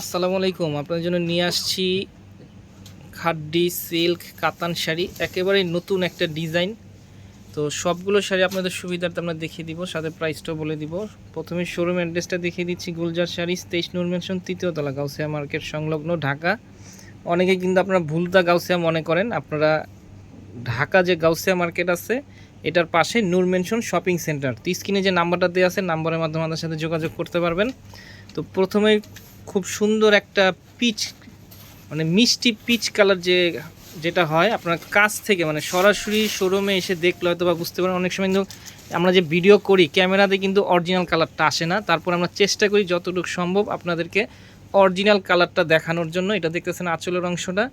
আসসালামু আলাইকুম, আপনাদের জন্য নিয়ে আসছি খাড্ডি, সিল্ক, কাতান শাড়ি, একেবারে নতুন একটা ডিজাইন। তো সবগুলো শাড়ি আপনাদের সুবিধার্থে আমরা দেখিয়ে দিব, সাথে প্রাইসটাও বলে দিব। প্রথমে শোরুম অ্যাড্রেসটা দেখিয়ে দিচ্ছি, গুলজার শাড়ি, তেইশ নূর মেনশন তৃতীয় তলা, গাউসিয়া মার্কেট সংলগ্ন ঢাকা। অনেকে কিন্তু আপনারা ভুলতা গাউসিয়া মনে করেন, আপনারা ঢাকা যে গাউসিয়া মার্কেট আছে, এটার পাশে নূর মেনশন শপিং সেন্টার তো স্ক্রিনে যে নাম্বারটা দেওয়া আছে নাম্বারের মাধ্যমে আমাদের সাথে যোগাযোগ করতে পারবেন। তো প্রথমেই খুব সুন্দর একটা পিচ মানে মিষ্টি পিচ কালার যে, যেটা হয়, আপনার কাছ থেকে মানে সরাসরি শোরুমে এসে দেখলে হয়তো বা বুঝতে পারেন। অনেক সময় কিন্তু আমরা যে ভিডিও করি, ক্যামেরাতে কিন্তু অরিজিনাল কালারটা আসে না। তারপর আমরা চেষ্টা করি যতটুকু সম্ভব আপনাদেরকে অরিজিনাল কালারটা দেখানোর জন্য। এটা দেখতেছেন আঁচলের অংশটা।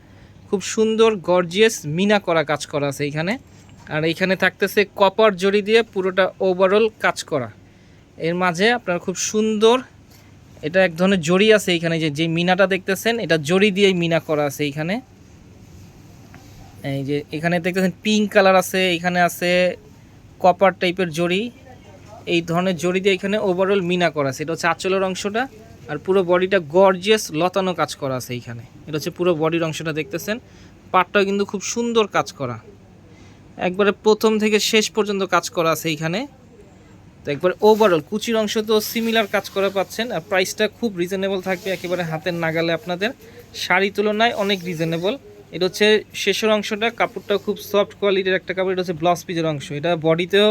খুব সুন্দর গর্জিয়াস মিনা করা কাজ করা আছে এইখানে। আর এইখানে থাকতেছে কপার জড়ি দিয়ে পুরোটা ওভারঅল কাজ করা। এর মাঝে আপনার খুব সুন্দর এটা এক ধরনের জড়ি আছে এইখানে, যে যে মিনাটা দেখতেছেন, এটা জড়ি দিয়েই মিনা করা আছে এইখানে। এই যে, এখানে দেখতেছেন পিঙ্ক কালার আছে, এখানে আছে কপার টাইপের জড়ি। এই ধরনের জড়ি দিয়ে এখানে ওভারঅল মিনা করা আছে। এটা হচ্ছে আঁচলের অংশটা, আর পুরো বডিটা গর্জিয়াস লতানো কাজ করা আছে এইখানে। এটা হচ্ছে পুরো বডির অংশটা দেখতেছেন। পাটটাও কিন্তু খুব সুন্দর কাজ করা। একবারে প্রথম থেকে শেষ পর্যন্ত কাজ করা আছে এইখানে। তো একবার ওভারঅল কুচির অংশ তো সিমিলার কাজ করে পাচ্ছেন, আর প্রাইসটা খুব রিজনেবল থাকবে একেবারে হাতের নাগালে আপনাদের। শাড়ি তুলনায় অনেক রিজনেবল এটা হচ্ছে শেষের অংশটা কাপড়টা খুব সফট কোয়ালিটির একটা কাপড়, এটা হচ্ছে ব্লাউজ পিজের অংশ। এটা বডিতেও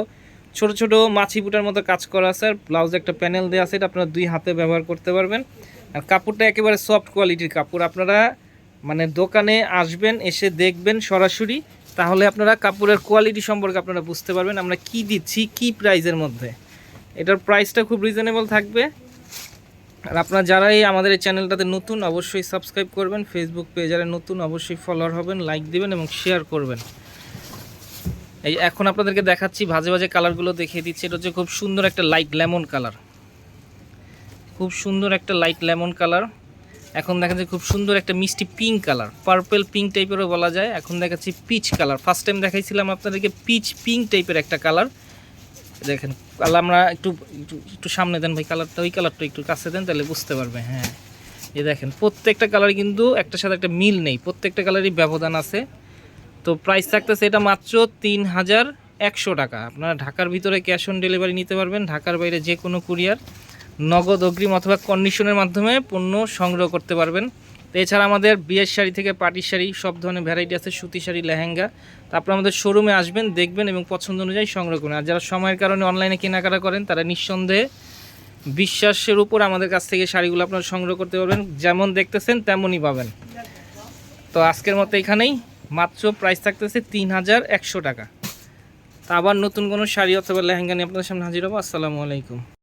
ছোট ছোট মাছি বুটার মতো কাজ করা আছে, আর ব্লাউজে একটা প্যানেল দেওয়া আছে, এটা আপনারা দুই হাতে ব্যবহার করতে পারবেন। আর কাপড়টা একেবারে সফট কোয়ালিটির কাপড়। আপনারা মানে দোকানে আসবেন, এসে দেখবেন সরাসরি। তাহলে আপনারা কাপড়ের কোয়ালিটি সম্পর্কে আপনারা বুঝতে পারবেন, আমরা কি দিচ্ছি, কি প্রাইজের মধ্যে। এটার প্রাইসটা খুব রিজনেবল থাকবে। আর আপনারা যারাই আমাদের এই চ্যানেলটাতে নতুন, অবশ্যই সাবস্ক্রাইব করবেন। ফেসবুক পেজারে নতুন, অবশ্যই ফলোয়ার হবেন লাইক দিবেন এবং শেয়ার করবেন। এই এখন আপনাদেরকে দেখাচ্ছি, ভাজে ভাজে কালারগুলো দেখিয়ে দিচ্ছি। এটা হচ্ছে খুব সুন্দর একটা লাইট লেমন কালার খুব সুন্দর একটা লাইট লেমন কালার এখন দেখা যাচ্ছে খুব সুন্দর একটা মিষ্টি পিঙ্ক কালার পার্পেল পিঙ্ক টাইপেরও বলা যায়। এখন দেখাচ্ছি পিচ কালার ফার্স্ট টাইম দেখাইছিলাম আপনাদেরকে পিচ পিঙ্ক টাইপের একটা কালার দেখেন কালার আমরা একটু একটু একটু সামনে দেন ভাই কালারটা ওই কালারটা একটু কাছে দেন, তাহলে বুঝতে পারবে হ্যাঁ। এই দেখেন, প্রত্যেকটা কালার কিন্তু একটার সাথে একটা মিল নেই, প্রত্যেকটা কালারই ব্যবধান আছে। তো প্রাইস থাকতেছে এটা মাত্র তিন হাজার একশো টাকা। আপনারা ঢাকার ভিতরে ক্যাশ অন ডেলিভারি নিতে পারবেন, ঢাকার বাইরে যে কোনো কুরিয়ার নগদ অগ্রিম অথবা কন্ডিশনের মাধ্যমে পণ্য সংগ্রহ করতে পারবেন। তো এছাড়া আমাদের বিয়ের শাড়ি থেকে পাটির শাড়ি, সব ধরনের ভ্যারাইটি আছে, সুতি শাড়ি, লেহেঙ্গা। তারপর আমাদের শোরুমে আসবেন, দেখবেন এবং পছন্দ অনুযায়ী সংগ্রহ করুন আর যারা সময়ের কারণে অনলাইনে কেনাকাটা করেন, তারা নিঃসন্দেহে বিশ্বাসের উপর আমাদের কাছ থেকে শাড়িগুলো আপনারা সংগ্রহ করতে পারবেন। যেমন দেখতেছেন, তেমনই পাবেন। তো আজকের মতো এখানেই। মাত্র প্রাইস থাকতেছে তিন হাজার একশো টাকা। তা আবার নতুন কোনো শাড়ি অথবা লেহেঙ্গা নিয়ে আপনাদের সামনে হাজির হব। আসসালামু আলাইকুম।